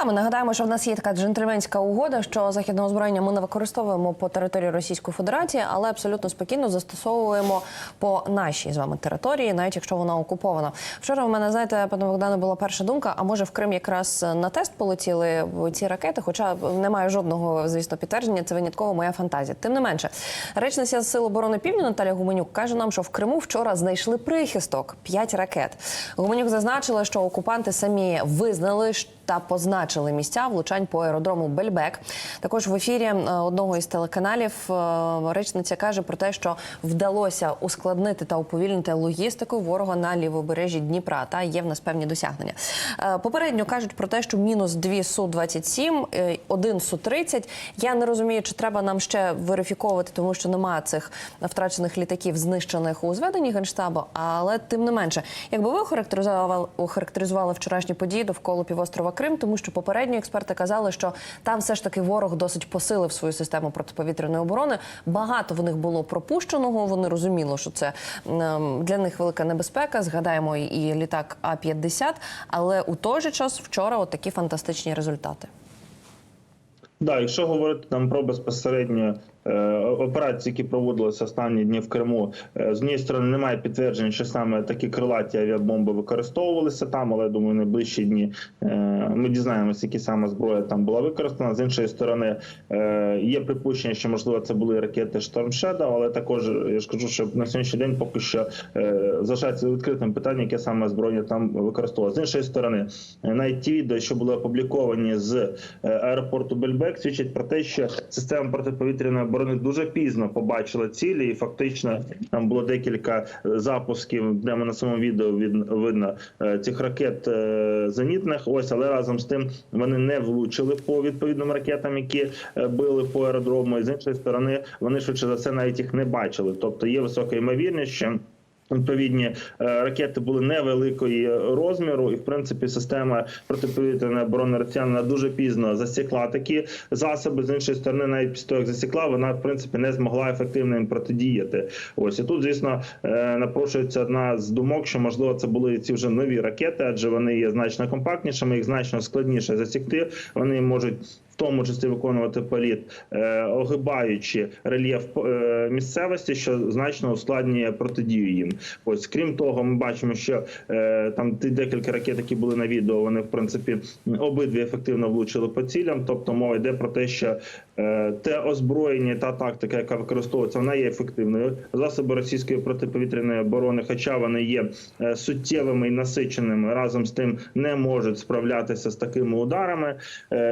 Та ми нагадаємо, що в нас є така джентльменська угода, що західне озброєння ми не використовуємо по території Російської Федерації, але абсолютно спокійно застосовуємо по нашій з вами території, навіть якщо вона окупована. Вчора у мене знаєте, пане Богдане, була перша думка. А може в Крим якраз на тест полетіли ці ракети? Хоча немає жодного, звісно, підтвердження. Це винятково моя фантазія. Тим не менше, речниця Сил оборони Півдня Наталя Гуменюк каже нам, що в Криму вчора знайшли прихисток 5 ракет. Гуменюк зазначила, що окупанти самі визнали та позначили місця влучань по аеродрому Бельбек. Також в ефірі е, одного із телеканалів е, речниця каже про те, що вдалося ускладнити та уповільнити логістику ворога на лівобережжі Дніпра. Та є в нас певні досягнення. Е, Попередньо кажуть про те, що мінус дві су 27 е, один су 30 Я не розумію, чи треба нам ще верифіковувати, тому що немає цих втрачених літаків, знищених у зведенні генштабу. Але тим не менше, якби ви охарактеризували, охарактеризували вчорашні події довкола півострова Крим, тому що попередні експерти казали, що там все ж таки ворог досить посилив свою систему протиповітряної оборони. Багато в них було пропущеного. Вони розуміли, що це ем, для них велика небезпека. Згадаємо і- літак А 50 але у той же час вчора от такі фантастичні результати. Да, якщо говорити там про безпосередньо операції, які проводилися останні дні в Криму, е, з однієї сторони немає підтверджень, що саме такі крилаті авіабомби використовувалися там, але я думаю, найближчі дні е, ми дізнаємося, які саме зброя там була використана. З іншої сторони, е, є припущення, що можливо це були ракети Storm Shadow, але також я ж кажу, що на сьогоднішній день поки що е, залишається відкритим питання, яке саме зброя там використовувалося. З іншої сторони, е, навіть ті відео, що були опубліковані з е, аеропорту Бельбек, свідчать про те, що система протиповітряної оборони дуже пізно побачила цілі, і фактично там було декілька е, запусків. Прямо на самому відео від- видно е, цих ракет е, зенітних. Ось, але разом з тим вони не влучили по відповідним ракетам, які били по аеродрому. І з іншої сторони, вони швидше за все навіть їх не бачили. Тобто є висока ймовірність, що Відповідні е, ракети були невеликої розміру, і в принципі система протиповітряної оборони росіян вона дуже пізно засікла такі засоби. З іншої сторони, навіть після того, як засікла, вона в принципі не змогла ефективно їм протидіяти. Ось і тут, звісно, е, напрошується одна з думок, що можливо це були ці вже нові ракети, адже вони є значно компактнішими, їх значно складніше засікти. Вони можуть. Тому числі виконувати політ, е, огибаючи рельєф е, місцевості, що значно ускладнює протидію їм. Ось крім того, ми бачимо, що е, там декілька ракет, які були на відео, вони в принципі обидві ефективно влучили по цілям. Тобто мова йде про те, що те озброєння та тактика, яка використовується, вона є ефективною. Засоби російської протиповітряної оборони, хоча вони є суттєвими і насиченими, разом з тим не можуть справлятися з такими ударами.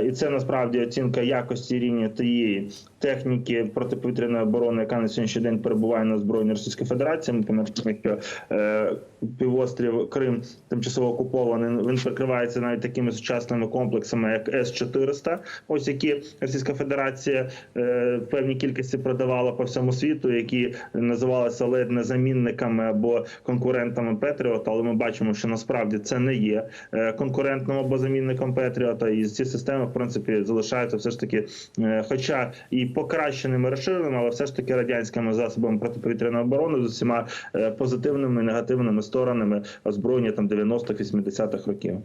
І це насправді оцінка якості рівня тієї техніки протиповітряної оборони, яка на сьогоднішній день перебуває на збройній Російської Федерації. Ми пам'ятаємо, що е, півострів Крим тимчасово окупований. Він прикривається навіть такими сучасними комплексами, як С 400 ось які Російська Федерація е, в певній кількості продавала по всьому світу, які називалися ледь не замінниками або конкурентами Петріота. Але ми бачимо, що насправді це не є е, конкурентним або замінником Петріота, і ці системи в принципі залишаються все ж таки, е, хоча і покращеними розширеними, але все ж таки радянськими засобами протиповітряної оборони з усіма е, позитивними і негативними сторонами озброєння там 90-х-80-х років.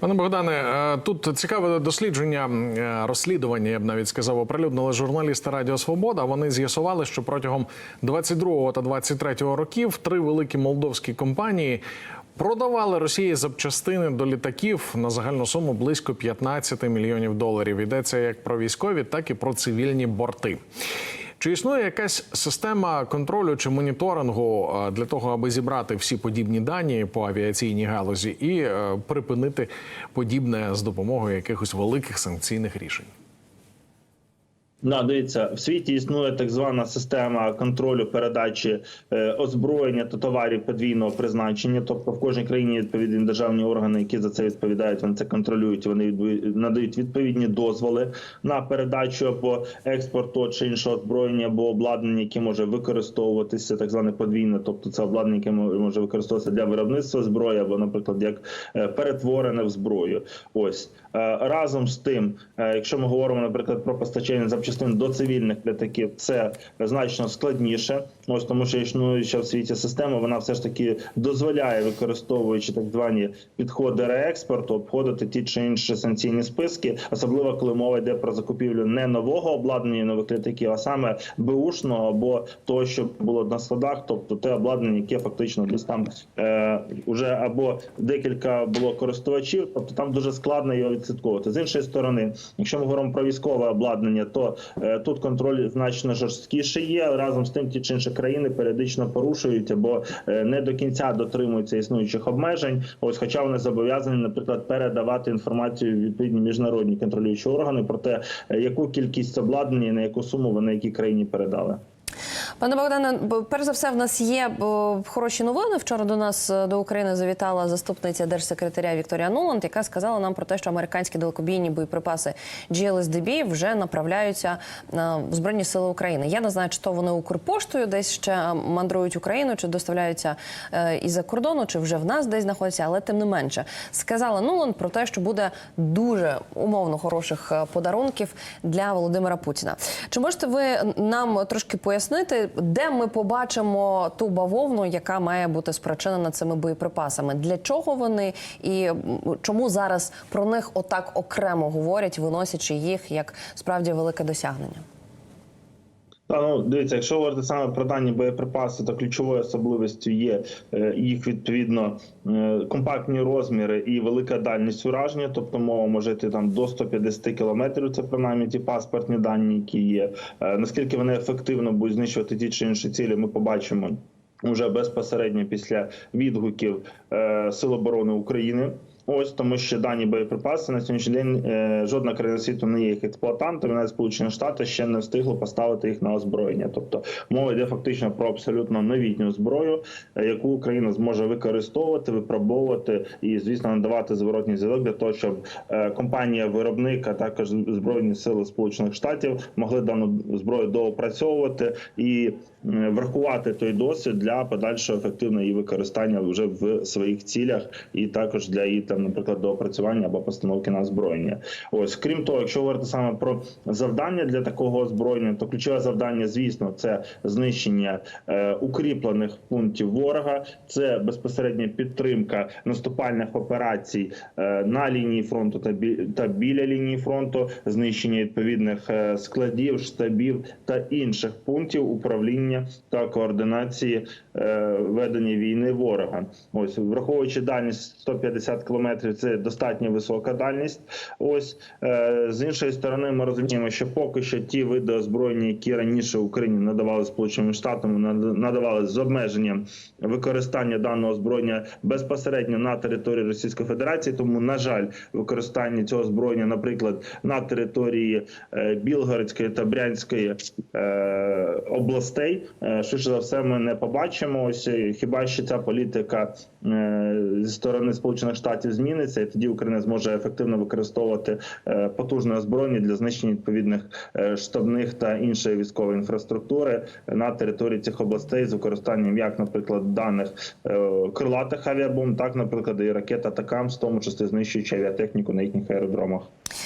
Пане Богдане, е, тут цікаве дослідження, розслідування, я б навіть сказав, оприлюднили журналісти Радіо Свобода. Вони з'ясували, що протягом 22 та 23 років три великі молдовські компанії продавали Росії запчастини до літаків на загальну суму близько 15 мільйонів доларів. Йдеться як про військові, так і про цивільні борти. Чи існує якась система контролю чи моніторингу е, для того, аби зібрати всі подібні дані по авіаційній галузі і е, припинити подібне з допомогою якихось великих санкційних рішень? Да, дивіться, в світі існує так звана система контролю передачі е, озброєння та товарів подвійного призначення. Тобто в кожній країні відповідні державні органи, які за це відповідають, вони це контролюють. Вони надають відповідні дозволи на передачу або експорт того чи іншого озброєння або обладнання, яке може використовуватися, так зване подвійне, тобто це обладнання, яке може використовуватися для виробництва зброї, або, наприклад, як е, перетворене в зброю. Ось Е, разом з тим, якщо ми говоримо, наприклад, про постачання запчастин запчастин до цивільних літаків це значно складніше. Ось тому, що існуюча в світі система, вона все ж таки дозволяє, використовуючи так звані підходи реекспорту, обходити ті чи інші санкційні списки, особливо коли мова йде про закупівлю не нового обладнання нових літаків, а саме беушного або того, що було на складах, тобто те обладнання, яке фактично десь там е, уже або декілька було користувачів, тобто там дуже складно його відслідковувати. З іншої сторони, якщо ми говоримо про військове обладнання, то тут контроль значно жорсткіший є. Разом з тим, ті чи інші країни періодично порушують або е, не до кінця дотримуються існуючих обмежень. Ось, хоча вони зобов'язані, наприклад, передавати інформацію відповідні міжнародні контролюючі органи про те, е, яку кількість обладнання на яку суму вони якій країні передали. Пане Богдане, перш за все, в нас є хороші новини. Вчора до нас е, до України завітала заступниця держсекретаря Вікторія Нуланд, яка сказала нам про те, що американські далекобійні боєприпаси GLSDB вже направляються на Збройні Сили України. Я не знаю, чи то вони Укрпоштою десь ще мандрують Україну, чи доставляються е, із-за кордону, чи вже в нас десь знаходяться, але тим не менше сказала Нуланд про те, що буде дуже умовно хороших е, подарунків для Володимира Путіна. Чи можете ви нам трошки пояснити, де ми побачимо ту бавовну, яка має бути спричинена цими боєприпасами? Для чого вони і чому зараз про них отак окремо говорять, виносячи їх як справді велике досягнення? Та ну дивіться, якщо говорити саме про дані боєприпаси, то ключовою особливістю є е, їх відповідно е, компактні розміри і велика дальність ураження, тобто мова може йти там до 150 кілометрів. Це принаймні ті паспортні дані, які є. Е, Наскільки вони ефективно будуть знищувати ті чи інші цілі, ми побачимо. Уже безпосередньо після відгуків Сил оборони України. Ось тому, що дані боєприпаси на сьогоднішній день е, жодна країна світу не є їх експлуатантом. Навіть Сполучені Штати ще не встигли поставити їх на озброєння. Тобто мова йде фактично про абсолютно новітню зброю, е, яку Україна зможе використовувати, випробовувати і, звісно, надавати зворотній зв'язок для того, щоб е, компанія виробник, а також збройні сили Сполучених Штатів могли дану зброю доопрацьовувати і врахувати той досвід для подальшого ефективного її використання вже в своїх цілях, і також для її там, наприклад, доопрацювання або постановки на озброєння. Ось крім того, якщо говорити саме про завдання для такого озброєння, то ключове завдання, звісно, це знищення е, укріплених пунктів ворога, це безпосередня підтримка наступальних операцій е, на лінії фронту та бі та біля лінії фронту, знищення відповідних е, складів, штабів та інших пунктів управління та координації е, ведення війни ворога. Ось враховуючи дальність 150 кілометрів, це достатньо висока дальність. Ось е, з іншої сторони, ми розуміємо, що поки що ті види озброєння, які раніше Україні надавали Сполученими Штатами, над- надавали з обмеженням використання даного озброєння безпосередньо на території Російської Федерації. Тому, на жаль, використання цього озброєння, наприклад, на території е, Білгородської та Брянської е, областей, швидше за все, ми не побачимо. Ось хіба що ця політика зі сторони Сполучених Штатів зміниться, і тоді Україна зможе ефективно використовувати е, потужне озброєння для знищення відповідних е, штабних та іншої військової інфраструктури на території цих областей з використанням як, наприклад, даних е, крилатих авіабомб, так, наприклад, і ракет Атакамс, в тому числі знищуючи авіатехніку на їхніх аеродромах.